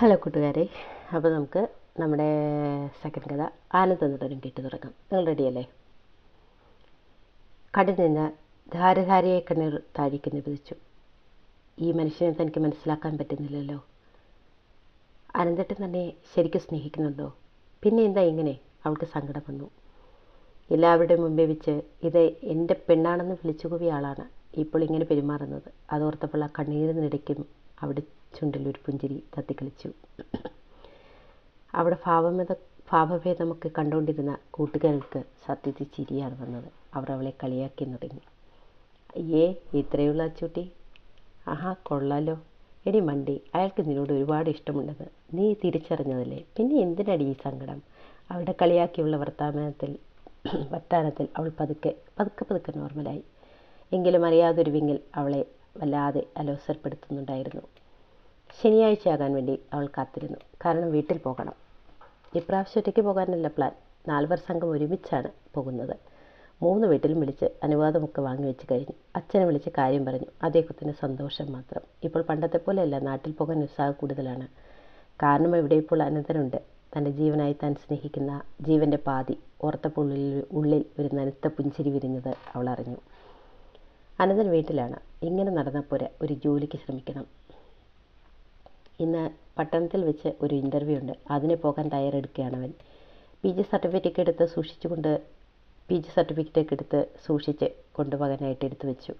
Hello കൂട്ടുകാരെ അപ്പോൾ നമുക്ക് നമ്മുടെ സെക്കൻഡ് കഥ ആനന്ദ നടനം കേട്ടു തുടങ്ങാം. നിങ്ങൾ റെഡിയല്ലേ കടൽ നിന്ന് ധാരധാരയെ കണ്ണീർ താഴേക്ക് നിപതിച്ചു ഈ മനുഷ്യനെ തനിക്ക് മനസ്സിലാക്കാൻ പറ്റുന്നില്ലല്ലോ. അനന്തട്ടൻ തന്നെ ശരിക്കും സ്നേഹിക്കുന്നുണ്ടോ? പിന്നെ എന്താ ഇങ്ങനെ? അവൾക്ക് സങ്കടം വന്നു. എല്ലാവരുടെയും മുമ്പേ വെച്ച് ഇത് എന്റെ പെണ്ണാണെന്ന് വിളിച്ചു കൂവിയ ആളാണ് ഇപ്പോൾ ഇങ്ങനെ പെരുമാറുന്നത്. അതോർത്തപ്പോൾ ആ കണ്ണീരിനിടയ്ക്കും അവിടെ ചുണ്ടിൽ ഒരു പുഞ്ചിരി തത്തിക്കളിച്ചു അവിടെ ഭാവമേത ഭാവഭേദമൊക്കെ കണ്ടുകൊണ്ടിരുന്ന കൂട്ടുകാർക്ക് സത്യത്തിൽ ചിരിയാണ് വന്നത്. അവർ അവളെ കളിയാക്കി തുടങ്ങി അയ്യേ ഇത്രയുള്ള അച്ചൂട്ടി. ആഹാ കൊള്ളാലോ. എടി മണ്ടി അയാൾക്ക് നിന്നോട് ഒരുപാട് ഇഷ്ടമുണ്ടെന്ന് നീ തിരിച്ചറിഞ്ഞതല്ലേ? പിന്നെ എന്തിനടി ഈ സങ്കടം? അവളുടെ കളിയാക്കിയുള്ള വർത്തമാനത്തിൽ വർത്താനത്തിൽ അവൾ പതുക്കെ പതുക്കെ പതുക്കെ നോർമലായി. എങ്കിലും അറിയാതൊരു വിങ്ങിൽ അവളെ വല്ലാതെ അലോസരപ്പെടുത്തുന്നുണ്ടായിരുന്നു. ശനിയാഴ്ച ആകാൻ വേണ്ടി അവൾ കാത്തിരുന്നു. കാരണം വീട്ടിൽ പോകണം. ഇപ്രാവശ്യം ഒറ്റയ്ക്ക് പോകാനല്ല പ്ലാൻ നാൽവർ സംഘം ഒരുമിച്ചാണ് പോകുന്നത്. മൂന്ന് വീട്ടിലും വിളിച്ച് അനുവാദമൊക്കെ വാങ്ങി വെച്ച് കഴിഞ്ഞു. അച്ഛനെ വിളിച്ച് കാര്യം പറഞ്ഞു. അദ്ദേഹത്തിന് സന്തോഷം മാത്രം. ഇപ്പോൾ പണ്ടത്തെ പോലെയല്ല നാട്ടിൽ പോകാൻ ഉത്സാഹം കൂടുതലാണ്. കാരണം ഇവിടെ ഇപ്പോൾ അനന്തനുണ്ട്. തന്റെ ജീവനായി താൻ സ്നേഹിക്കുന്ന ജീവന്റെ പാതി ഓർത്തപ്പുള്ളിൽ ഉള്ളിൽ ഉള്ളിൽ ഒരു നനുത്ത പുഞ്ചിരി വിരിഞ്ഞത് അവൾ അറിഞ്ഞു. അനന്തൻ വീട്ടിലാണ്. ഇങ്ങനെ നടന്ന പോരെ ഒരു ജോലിക്ക് ശ്രമിക്കണം. ഇന്ന് പട്ടണത്തിൽ വെച്ച് ഒരു ഇന്റർവ്യൂ ഉണ്ട്. അതിന് പോകാൻ തയ്യാറെടുക്കുകയാണ് അവൻ. പി ജി സർട്ടിഫിക്കറ്റ് എടുത്ത് സൂക്ഷിച്ചുകൊണ്ട് പി ജി സർട്ടിഫിക്കറ്റ് എടുത്ത് സൂക്ഷിച്ച് കൊണ്ടുപോകാനായിട്ട് എടുത്തു വെച്ചു.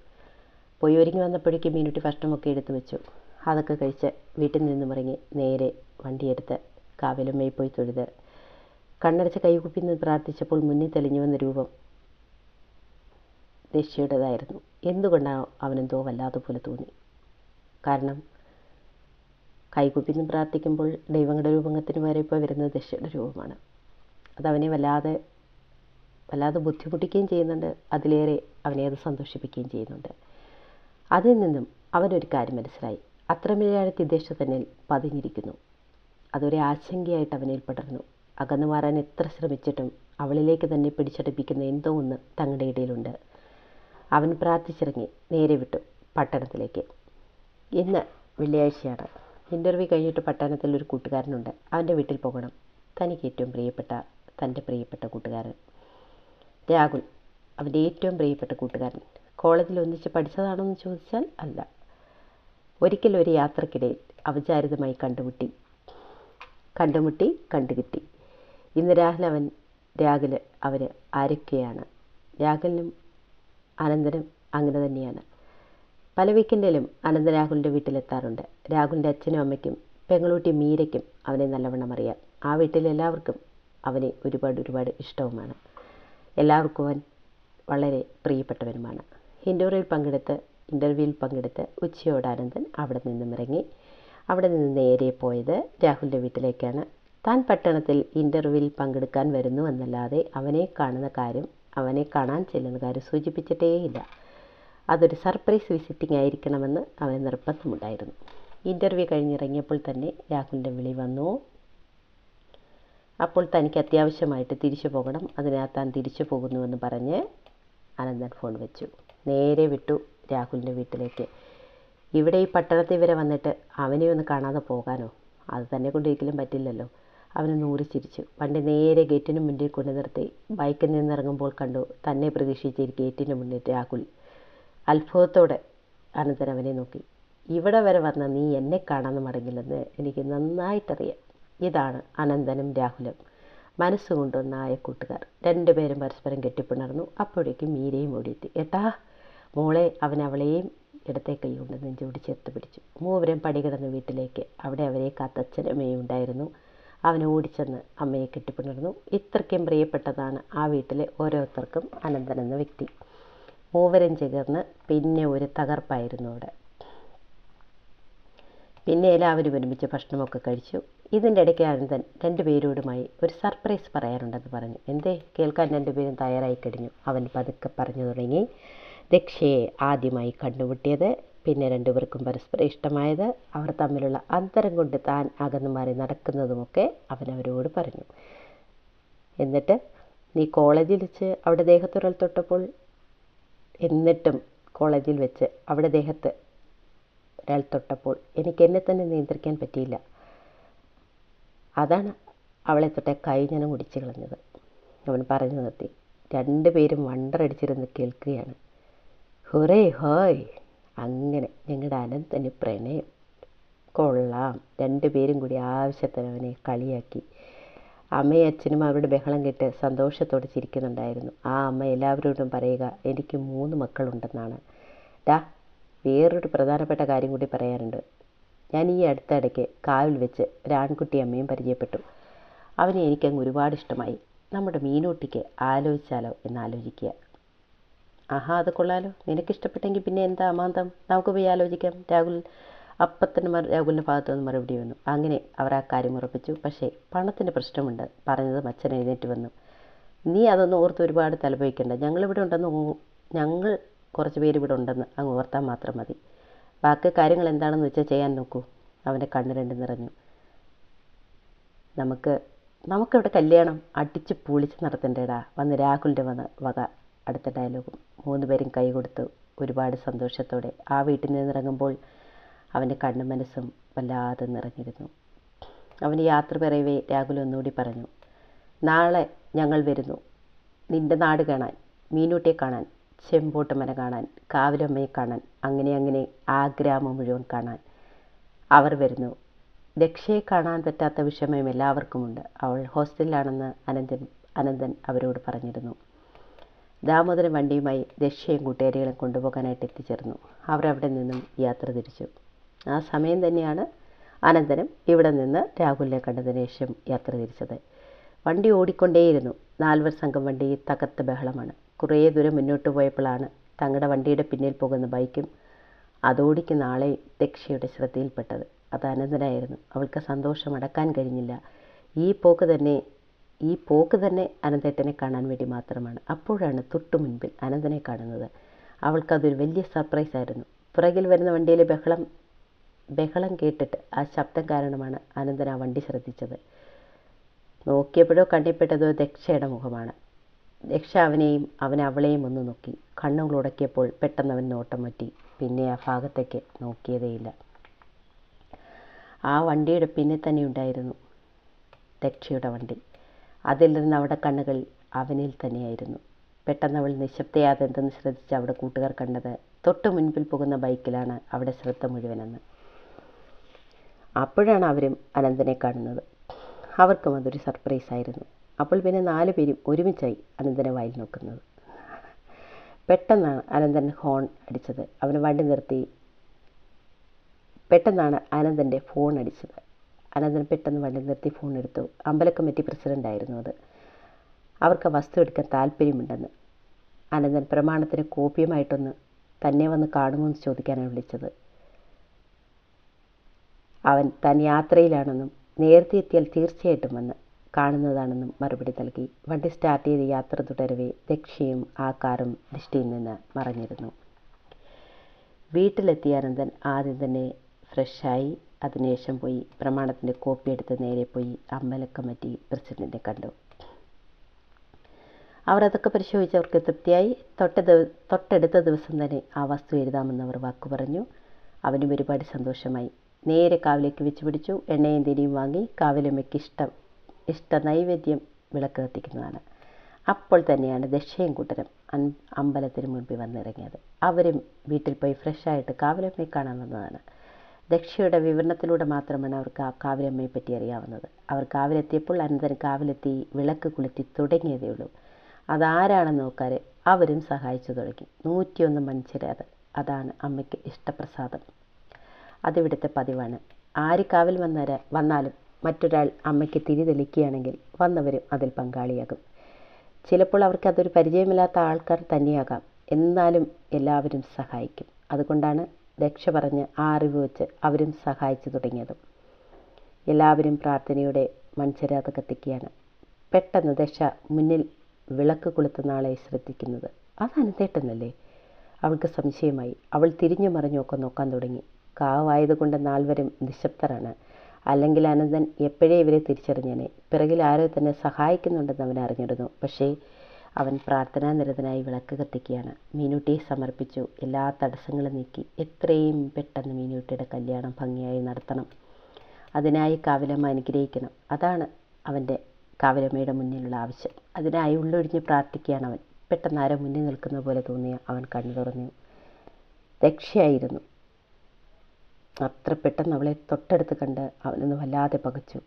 പോയി ഒരുങ്ങി വന്നപ്പോഴേക്കും മീനുട്ടി ഭക്ഷണമൊക്കെ എടുത്തു വെച്ചു. അതൊക്കെ കഴിച്ച് വീട്ടിൽ നിന്നും ഇറങ്ങി നേരെ വണ്ടിയെടുത്ത് കാവിലമ്മയിൽ പോയി തൊഴുത്. കണ്ണടച്ച് കൈകുപ്പി നിന്ന് പ്രാർത്ഥിച്ചപ്പോൾ മുന്നിൽ തെളിഞ്ഞു വന്ന രൂപം ദക്ഷ്യയുടേതായിരുന്നു എന്തുകൊണ്ടാണ് അവനെന്തോ വല്ലാതെ പോലെ തോന്നി? കാരണം കൈകുപ്പിന്ന് പ്രാർത്ഥിക്കുമ്പോൾ ദൈവങ്ങളുടെ രൂപത്തിന് വരെ ഇപ്പോൾ വരുന്നത് ദശയുടെ രൂപമാണ്. അതവനെ വല്ലാതെ വല്ലാതെ ബുദ്ധിമുട്ടിക്കുകയും ചെയ്യുന്നുണ്ട്. അതിലേറെ അവനെ അത് സന്തോഷിപ്പിക്കുകയും ചെയ്യുന്നുണ്ട്. അതിൽ നിന്നും അവനൊരു കാര്യം മനസ്സിലായി. അത്രമേലാണ് ദേശ തന്നെ പതിഞ്ഞിരിക്കുന്നു. അതൊരു ആശങ്കയായിട്ട് അവനിൽ പടർന്നു. അകന്നു മാറാൻ എത്ര ശ്രമിച്ചിട്ടും അവളിലേക്ക് തന്നെ പിടിച്ചടുപ്പിക്കുന്ന എന്തോ ഒന്ന് തങ്ങളുടെ ഇടയിലുണ്ട്. അവൻ പ്രാർത്ഥിച്ചിറങ്ങി നേരെ വിട്ടു പട്ടണത്തിലേക്ക്. ഇന്ന് വെള്ളിയാഴ്ചയാണ്. ഇന്റർവ്യൂ കഴിഞ്ഞിട്ട് പട്ടണത്തിൽ ഒരു കൂട്ടുകാരനുണ്ട്. അവന്റെ വീട്ടിൽ പോകണം. തനിക്ക് ഏറ്റവും പ്രിയപ്പെട്ട തന്റെ പ്രിയപ്പെട്ട കൂട്ടുകാരൻ രാഹുൽ. അവന്റെ ഏറ്റവും പ്രിയപ്പെട്ട കൂട്ടുകാരൻ. കോളേജിൽ ഒന്നിച്ച് പഠിച്ചതാണോ എന്ന് ചോദിച്ചാൽ അല്ല. ഒരിക്കൽ ഒരു യാത്രക്കിടയിൽ അവിചാരിതമായി കണ്ടുമുട്ടി. കണ്ടുമുട്ടി കണ്ടുകിട്ടി. ഇന്ന് രാഹുൽ അവൻ രാഹുൽ അവർ ആരൊക്കെയാണ്? രാഹുലിനും അനന്തരം അങ്ങനെ തന്നെയാണ്. പല വീക്കെൻഡിലും അനന്ത രാഹുലിന്റെ വീട്ടിലെത്താറുണ്ട്. രാഹുലിന്റെ അച്ഛനും അമ്മയ്ക്കും പെങ്ങളൂട്ടി മീരയ്ക്കും അവനെ നല്ലവണ്ണം അറിയാം. ആ വീട്ടിലെല്ലാവർക്കും അവനെ ഒരുപാട് ഒരുപാട് ഇഷ്ടവുമാണ്. എല്ലാവർക്കും അവൻ വളരെ പ്രിയപ്പെട്ടവനുമാണ്. ഇന്റർവ്യൂവിൽ പങ്കെടുത്ത് ഇന്റർവ്യൂവിൽ പങ്കെടുത്ത് ഉച്ചയോട് അനന്തൻ അവിടെ നിന്നും ഇറങ്ങി. അവിടെ നിന്ന് നേരെ പോയത് രാഹുലിന്റെ വീട്ടിലേക്കാണ്. താൻ പട്ടണത്തിൽ ഇന്റർവ്യൂവിൽ പങ്കെടുക്കാൻ വരുന്നു എന്നല്ലാതെ അവനെ കാണുന്ന കാര്യം അവനെ കാണാൻ ചെല്ലുന്ന കാര്യം സൂചിപ്പിച്ചിട്ടേയില്ല. അതൊരു സർപ്രൈസ് വിസിറ്റിംഗ് ആയിരിക്കണമെന്ന് അവന് നിർബന്ധമുണ്ടായിരുന്നു. ഇന്റർവ്യൂ കഴിഞ്ഞിറങ്ങിയപ്പോൾ തന്നെ രാഹുലിന്റെ വിളി വന്നു. അപ്പോൾ തനിക്ക് അത്യാവശ്യമായിട്ട് തിരിച്ചു പോകണം. അതിനാൽ താൻ തിരിച്ചു പോകുന്നുവെന്ന് പറഞ്ഞ് അനന്തൻ ഫോൺ വെച്ചു. നേരെ വിട്ടു രാഹുലിന്റെ വീട്ടിലേക്ക്. ഇവിടെ ഈ പട്ടണത്തിൽ വരെ വന്നിട്ട് അവനെ ഒന്ന് കാണാതെ പോകാനോ? അത് തന്നെ കൊണ്ടിരിക്കലും പറ്റില്ലല്ലോ. അവനെ നൂറി ചിരിച്ചു. വണ്ടി നേരെ ഗേറ്റിന് മുന്നിൽ കൊണ്ടു നിർത്തി ബൈക്കിൽ നിന്നിറങ്ങുമ്പോൾ കണ്ടു. തന്നെ പ്രതീക്ഷിച്ച് ഗേറ്റിന് മുന്നിൽ രാഹുൽ അത്ഭുതത്തോടെ അനന്തൻ അവനെ നോക്കി. ഇവിടെ വരെ വന്ന നീ എന്നെ കാണാൻ മടങ്ങില്ലെന്ന് എനിക്ക് നന്നായിട്ടറിയാം. ഇതാണ് അനന്തനും രാഹുലും. മനസ്സുകൊണ്ടൊന്നായ കൂട്ടുകാർ. രണ്ടുപേരും പരസ്പരം കെട്ടിപ്പിണർന്നു. അപ്പോഴേക്കും മീരയും ഓടിയെത്തി. ഏട്ടാ മോളെ അവൻ അവളെയും ഇടത്തെ കൈ കൊണ്ട് നെഞ്ചോട് ചേർത്ത് പിടിച്ചു. മൂവരും പടി കിടന്ന് വീട്ടിലേക്ക്. അവിടെ അവരെ കാത്തച്ഛനമ്മയും ഉണ്ടായിരുന്നു. അവനെ ഓടിച്ചെന്ന് അമ്മയെ കെട്ടിപ്പിണർന്നു. ഇത്രയ്ക്കും പ്രിയപ്പെട്ടതാണ് ആ വീട്ടിലെ ഓരോരുത്തർക്കും അനന്തനെന്ന വ്യക്തി. മൂവരും ചേർന്ന് പിന്നെ ഒരു തകർപ്പായിരുന്നു അവിടെ. പിന്നെ എല്ലാവരും ഒരുമിച്ച് ഭക്ഷണമൊക്കെ കഴിച്ചു. ഇതിന്റെ ഇടയ്ക്ക് അനന്തൻ രണ്ടുപേരോടുമായി ഒരു സർപ്രൈസ് പറയാറുണ്ടെന്ന് പറഞ്ഞു. എന്തേ? കേൾക്കാൻ രണ്ടുപേരും തയ്യാറായി കഴിഞ്ഞു. അവൻ പതുക്കെ പറഞ്ഞു തുടങ്ങി. ദക്ഷയെ ആദ്യമായി കണ്ടുമുട്ടിയത് പിന്നെ രണ്ടുപേർക്കും പരസ്പരം ഇഷ്ടമായത് അവർ തമ്മിലുള്ള അന്തരം കൊണ്ട് താൻ അകന്നു മാറി നടക്കുന്നതുമൊക്കെ അവൻ അവരോട് പറഞ്ഞു. എന്നിട്ട് നീ കോളേജിൽ വെച്ച് അവിടെ ദേഹത്തൊരാൾ തൊട്ടപ്പോൾ എന്നിട്ടും കോളേജിൽ വെച്ച് അവിടെ ദേഹത്ത് ഒരാൾ തൊട്ടപ്പോൾ എനിക്ക് എന്നെ തന്നെ നിയന്ത്രിക്കാൻ പറ്റിയില്ല. അതാണ് അവളെ തൊട്ടെ കൈ ഞാൻ മുടിച്ച് കളഞ്ഞത്. അവൻ പറഞ്ഞു നിർത്തി രണ്ടുപേരും വണ്ടറടിച്ചിരുന്ന് കേൾക്കുകയാണ്. ഹുറേ ഹോയ് അങ്ങനെ ഞങ്ങളുടെ അനന്തന് പ്രണയം. കൊള്ളാം. രണ്ടുപേരും കൂടി ആവശ്യത്തിന് അവനെ കളിയാക്കി. അമ്മയും അച്ഛനും അവരുടെ ബഹളം കേട്ട് സന്തോഷത്തോടെ ചിരിക്കുന്നുണ്ടായിരുന്നു. ആ അമ്മ എല്ലാവരോടും പറയുക എനിക്ക് മൂന്ന് മക്കളുണ്ടെന്നാണ്. ഡാ വേറൊരു പ്രധാനപ്പെട്ട കാര്യം കൂടി പറയാറുണ്ട് ഞാൻ ഈ അടുത്തിടയ്ക്ക് കാവിൽ വെച്ച് രാൺകുട്ടി ആൺകുട്ടി അമ്മയും പരിചയപ്പെട്ടു. അവനെ എനിക്കങ്ങ് ഒരുപാട് ഇഷ്ടമായി. നമ്മുടെ മീനൂട്ടിക്ക് ആലോചിച്ചാലോ എന്ന് ആലോചിക്കുക ആഹാ അത് കൊള്ളാലോ. നിനക്കിഷ്ടപ്പെട്ടെങ്കിൽ പിന്നെ എന്താ അമാന്തം? നമുക്ക് പോയി ആലോചിക്കാം. രാഹുൽ അപ്പത്തന്നെ മറു രാഹുലിന്റെ ഭാഗത്തു നിന്ന് മറുപടി വന്നു. അങ്ങനെ അവർ ആ കാര്യം ഉറപ്പിച്ചു. പക്ഷേ പണത്തിന്റെ പ്രശ്നമുണ്ട്. പറഞ്ഞത് മച്ചൻ എഴുന്നേറ്റ് വന്നു. നീ അതൊന്നും ഓർത്ത് ഒരുപാട് തലപോയിക്കണ്ട. ഞങ്ങളിവിടെ ഉണ്ടെന്ന് ഞങ്ങൾ കുറച്ച് പേര് ഇവിടെ ഉണ്ടെന്ന് അങ്ങ് ഓർത്താൽ മാത്രം മതി. ബാക്കി കാര്യങ്ങൾ എന്താണെന്ന് വെച്ചാൽ ചെയ്യാൻ നോക്കൂ. അവന്റെ കണ്ണ് രണ്ട് നിറഞ്ഞു. നമുക്ക് നമുക്കിവിടെ കല്യാണം അടിച്ച് പൊളിച്ച് നടത്തണ്ടേടാ. വന്ന് രാഹുലിന്റെ വന്ന് വക അടുത്ത ഡയലോഗും മൂന്ന് പേരും കൈ കൊടുത്തു ഒരുപാട് സന്തോഷത്തോടെ ആ വീട്ടിൽ നിന്നിറങ്ങുമ്പോൾ അവന്റെ കണ്ണും മനസ്സും വല്ലാതെ നിറഞ്ഞിരുന്നു. അവന് യാത്ര പറയവേ രാഹുൽ ഒന്നുകൂടി പറഞ്ഞു നാളെ ഞങ്ങൾ വരുന്നു. നിന്റെ നാട് കാണാൻ മീനൂട്ടിയെ കാണാൻ ചെമ്പോട്ടുമന കാണാൻ കാവിലമ്മയെ കാണാൻ അങ്ങനെ അങ്ങനെ ആ ഗ്രാമം മുഴുവൻ കാണാൻ അവർ വരുന്നു. ദക്ഷയെ കാണാൻ പറ്റാത്ത വിഷമം എല്ലാവർക്കുമുണ്ട്. അവൾ ഹോസ്റ്റലിലാണെന്ന് അനന്തൻ അനന്തൻ അവരോട് പറഞ്ഞിരുന്നു. ദാമോദരൻ വണ്ടിയുമായി ദക്ഷയും കൂട്ടുകാരികളും കൊണ്ടുപോകാനായിട്ട് എത്തിച്ചേർന്നു. അവരവിടെ നിന്നും യാത്ര തിരിച്ചു. ആ സമയം തന്നെയാണ് അനന്തരം ഇവിടെ നിന്ന് രാഹുലിനെ കണ്ടതിന് ശേഷം യാത്ര തിരിച്ചത്. വണ്ടി ഓടിക്കൊണ്ടേയിരുന്നു. നാൽവർ സംഘം വണ്ടി തകർത്ത ബഹളമാണ്. കുറേ ദൂരം മുന്നോട്ട് പോയപ്പോഴാണ് തങ്ങളുടെ വണ്ടിയുടെ പിന്നിൽ പോകുന്ന ബൈക്കും അതോടിക്കുന്ന ആളെ ദക്ഷയുടെ ശ്രദ്ധയിൽപ്പെട്ടത്. അത് അനന്തനായിരുന്നു അവൾക്ക് സന്തോഷം അടക്കാൻ കഴിഞ്ഞില്ല. ഈ പോക്ക് തന്നെ ഈ പോക്ക് തന്നെ അനന്തേട്ടനെ കാണാൻ വേണ്ടി മാത്രമാണ്. അപ്പോഴാണ് തൊട്ടു മുൻപിൽ അനന്തനെ കാണുന്നത്. അവൾക്കതൊരു വലിയ സർപ്രൈസ് ആയിരുന്നു. പുറകിൽ വരുന്ന വണ്ടിയിലെ ബഹളം ബഹളം കേട്ടിട്ട് ആ ശബ്ദം കാരണമാണ് അനന്തൻ ആ വണ്ടി ശ്രദ്ധിച്ചത്. നോക്കിയപ്പോഴോ കണ്ണിപ്പെട്ടതോ ദക്ഷയുടെ മുഖമാണ്. ദക്ഷ അവനെയും അവൻ അവളെയും ഒന്ന് നോക്കി. കണ്ണുകൾ ഉടക്കിയപ്പോൾ പെട്ടെന്ന് അവൻ നോട്ടം മാറ്റി. പിന്നെ ആ ഭാഗത്തേക്ക് നോക്കിയതേയില്ല. ആ വണ്ടിയുടെ പിന്നെ തന്നെ ഉണ്ടായിരുന്നു ദക്ഷയുടെ വണ്ടി. അതിൽ നിന്ന് അവിടെ കണ്ണുകൾ അവനിൽ തന്നെയായിരുന്നു. പെട്ടെന്ന് അവൾ നിശബ്ദയാതെ എന്തെന്ന് ശ്രദ്ധിച്ച് അവിടെ കൂട്ടുകാർ കണ്ടത് തൊട്ടു മുൻപിൽ പോകുന്ന ബൈക്കിലാണ് അവിടെ ശ്രദ്ധ മുഴുവനെന്ന്. അപ്പോഴാണ് അവരും അനന്തനെ കാണുന്നത്. അവർക്കും അതൊരു സർപ്രൈസ് ആയിരുന്നു. അപ്പോൾ പിന്നെ നാല് പേരും ഒരുമിച്ചായി അനന്തനെ വായിൽ നോക്കുന്നത്. പെട്ടെന്നാണ് അനന്തൻ ഹോൺ അടിച്ചത്. അവന് വണ്ടി നിർത്തി പെട്ടെന്നാണ് അനന്തന്റെ ഫോൺ അടിച്ചത്. അനന്തൻ പെട്ടെന്ന് വണ്ടി നിർത്തി ഫോൺ എടുത്തു. അമ്പല കമ്മിറ്റി പ്രസിഡന്റ് ആയിരുന്നു അത്. അവർക്ക് വസ്തു എടുക്കാൻ താല്പര്യമുണ്ടെന്ന്. അനന്തൻ പ്രമാണത്തിന് കോപ്പിയുമായിട്ടൊന്ന് തന്നെ വന്ന് കാണുമോ എന്ന് ചോദിക്കാനാണ് വിളിച്ചത്. അവൻ താൻ യാത്രയിലാണെന്നും നേരത്തെ എത്തിയാൽ തീർച്ചയായിട്ടും വന്ന് കാണുന്നതാണെന്നും മറുപടി നൽകി. വണ്ടി സ്റ്റാർട്ട് ചെയ്ത് യാത്ര തുടരവേ ദക്ഷയും ആ കാറും ദൃഷ്ടിയിൽ നിന്ന് മറഞ്ഞിരുന്നു. വീട്ടിലെത്തിയ അനന്തൻ ആദ്യം തന്നെ ഫ്രഷായി അതിനുശേഷം പോയി പ്രമാണത്തിന്റെ കോപ്പി എടുത്ത് നേരെ പോയി അമ്പല കമ്മിറ്റി പ്രസിഡന്റിനെ കണ്ടു. അവർ അതൊക്കെ പരിശോധിച്ച് അവർക്ക് തൃപ്തിയായി. തൊട്ട തൊട്ടടുത്ത ദിവസം തന്നെ ആ വസ്തു എഴുതാമെന്ന് അവർ വാക്കു പറഞ്ഞു. അവനും ഒരുപാട് സന്തോഷമായി. നേരെ കാവിലേക്ക് വെച്ച് പിടിച്ചു എണ്ണയും തിരിയും വാങ്ങി കാവിലമ്മയ്ക്ക് ഇഷ്ടം ഇഷ്ട നൈവേദ്യം വിളക്ക് കത്തിക്കുന്നതാണ്. അപ്പോൾ തന്നെയാണ് ദക്ഷയും കൂട്ടരും അമ്പലത്തിന് മുൻപിൽ വന്നിറങ്ങിയത്. അവരും വീട്ടിൽ പോയി ഫ്രഷായിട്ട് കാവിലമ്മയെ കാണാൻ വന്നതാണ്. ദക്ഷയുടെ വിവരണത്തിലൂടെ മാത്രമാണ് അവർക്ക് ആ കാവിലമ്മയെ പറ്റി അറിയാവുന്നത്. അവർ കാവിലെത്തിയപ്പോൾ അനന്തൻ കാവിലെത്തി വിളക്ക് കുളുത്തി തുടങ്ങിയതേ ഉള്ളൂ. അതാരാണെന്ന് നോക്കാതെ അവരും സഹായിച്ചു തുടങ്ങി. നൂറ്റിയൊന്ന് മൺചിരാത് അതാണ് അമ്മയ്ക്ക് ഇഷ്ടപ്രസാദം. അതിവിടുത്തെ പതിവാണ്. ആര് കാവിൽ വന്നര വന്നാലും മറ്റൊരാൾ അമ്മയ്ക്ക് തിരി തെളിക്കുകയാണെങ്കിൽ വന്നവരും അതിൽ പങ്കാളിയാകും. ചിലപ്പോൾ അവർക്ക് അതൊരു പരിചയമില്ലാത്ത ആൾക്കാർ തന്നെയാകാം. എന്നാലും എല്ലാവരും സഹായിക്കും. അതുകൊണ്ടാണ് ദക്ഷ പറഞ്ഞ് ആ അറിവ് വെച്ച് അവരും സഹായിച്ചു തുടങ്ങിയതും. എല്ലാവരും പ്രാർത്ഥനയുടെ മൺചരാത കത്തിക്കുകയാണ് പെട്ടെന്ന് ദക്ഷ മുന്നിൽ വിളക്ക് കൊളുത്തുന്ന ആളെ ശ്രദ്ധിക്കുന്നത്. അത് അവൾക്ക് സംശയമായി. അവൾ തിരിഞ്ഞു മറിഞ്ഞൊക്കെ നോക്കാൻ തുടങ്ങി. കാവായതുകൊണ്ട് നാൽവരും നിശബ്ദരാണ്. അല്ലെങ്കിൽ അനന്തൻ എപ്പോഴേ ഇവരെ തിരിച്ചറിഞ്ഞേനെ? പിറകിൽ ആരോ തന്നെ സഹായിക്കുന്നുണ്ടെന്ന് അവൻ അറിഞ്ഞിരുന്നു. പക്ഷേ അവൻ പ്രാർത്ഥനാ നിരതനായി വിളക്ക് കത്തിക്കുകയാണ്. മീനൂട്ടിയെ സമർപ്പിച്ചു. എല്ലാ തടസ്സങ്ങളും നീക്കി എത്രയും പെട്ടെന്ന് മീനൂട്ടിയുടെ കല്യാണം ഭംഗിയായി നടത്തണം. അതിനായി കാവിലമ്മ അനുഗ്രഹിക്കണം. അതാണ് അവന്റെ കാവിലമ്മയുടെ മുന്നിലുള്ള ആവശ്യം. അതിനായി ഉള്ളൊഴിഞ്ഞ് പ്രാർത്ഥിക്കുകയാണ് അവൻ. പെട്ടെന്ന് ആരോ മുന്നിൽ നിൽക്കുന്ന പോലെ തോന്നിയ അവൻ കണ്ണു തുറന്നു ദക്ഷയായിരുന്നു അത്ര പെട്ടെന്ന് അവളെ തൊട്ടടുത്ത് കണ്ട് അവനൊന്ന് വല്ലാതെ പകച്ചു.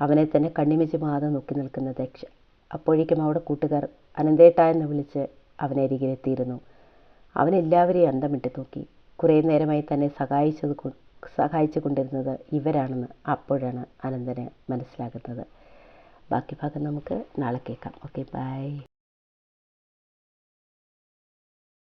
അവനെ തന്നെ കണ്ണിമിച്ച് മാതെ നോക്കി നിൽക്കുന്ന ദക്ഷ. അപ്പോഴേക്കും അവിടെ കൂട്ടുകാർ അനന്തേട്ട എന്ന് വിളിച്ച് അവനെ അരികിലെത്തിയിരുന്നു. അവനെല്ലാവരെയും അന്തമിട്ട് നോക്കി. കുറേ നേരമായി തന്നെ സഹായിച്ചത് സഹായിച്ചു കൊണ്ടിരുന്നത് ഇവരാണെന്ന് അപ്പോഴാണ് അനന്തന് മനസ്സിലാകുന്നത്. ബാക്കി ഭാഗം നമുക്ക് നാളെ കേൾക്കാം. Okay bye.